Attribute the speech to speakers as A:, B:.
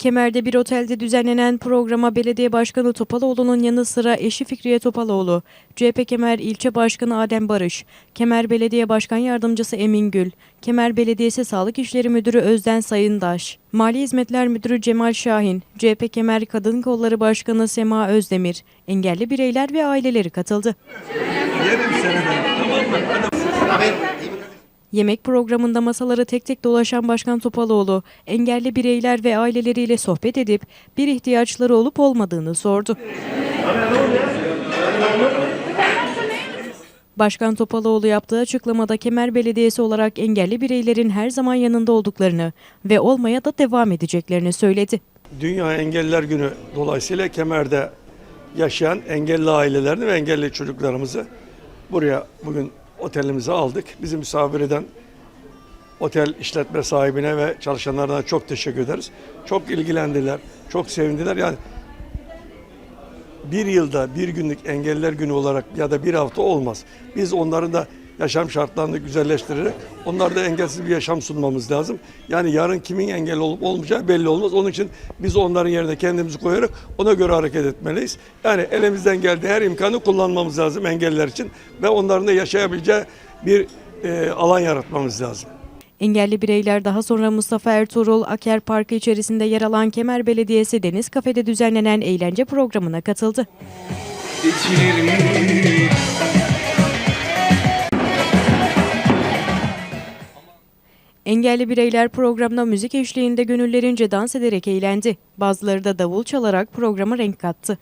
A: Kemer'de bir otelde düzenlenen programa Belediye Başkanı Topaloğlu'nun yanı sıra eşi Fikriye Topaloğlu, CHP Kemer İlçe Başkanı Adem Barış, Kemer Belediye Başkan Yardımcısı Emin Gül, Kemer Belediyesi Sağlık İşleri Müdürü Özden Sayındaş, Mali Hizmetler Müdürü Cemal Şahin, CHP Kemer Kadın Kolları Başkanı Sema Özdemir, engelli bireyler ve aileleri katıldı. Yemek programında masaları tek tek dolaşan Başkan Topaloğlu, engelli bireyler ve aileleriyle sohbet edip bir ihtiyaçları olup olmadığını sordu. Başkan Topaloğlu yaptığı açıklamada Kemer Belediyesi olarak engelli bireylerin her zaman yanında olduklarını ve olmaya da devam edeceklerini söyledi.
B: Dünya Engelliler Günü dolayısıyla Kemer'de yaşayan engelli ailelerini ve engelli çocuklarımızı buraya bugün otelimize aldık. Bizi misafir eden otel işletme sahibine ve çalışanlarına çok teşekkür ederiz. Çok ilgilendiler, çok sevindiler. Yani bir yılda bir günlük engelliler günü olarak ya da bir hafta olmaz. Biz onların da yaşam şartlarını güzelleştirerek onlara da engelsiz bir yaşam sunmamız lazım. Yani yarın kimin engel olup olmayacağı belli olmaz. Onun için biz onların yerine kendimizi koyarak ona göre hareket etmeliyiz. Yani elimizden geldiği her imkanı kullanmamız lazım engelliler için ve onların da yaşayabileceği bir e, alan yaratmamız lazım.
A: Engelli bireyler daha sonra Mustafa Ertuğrul Aker Parkı içerisinde yer alan Kemer Belediyesi Deniz Kafede düzenlenen eğlence programına katıldı.
C: Geçilir
A: Engelli bireyler programda müzik eşliğinde gönüllerince dans ederek eğlendi. Bazıları da davul çalarak programa renk kattı.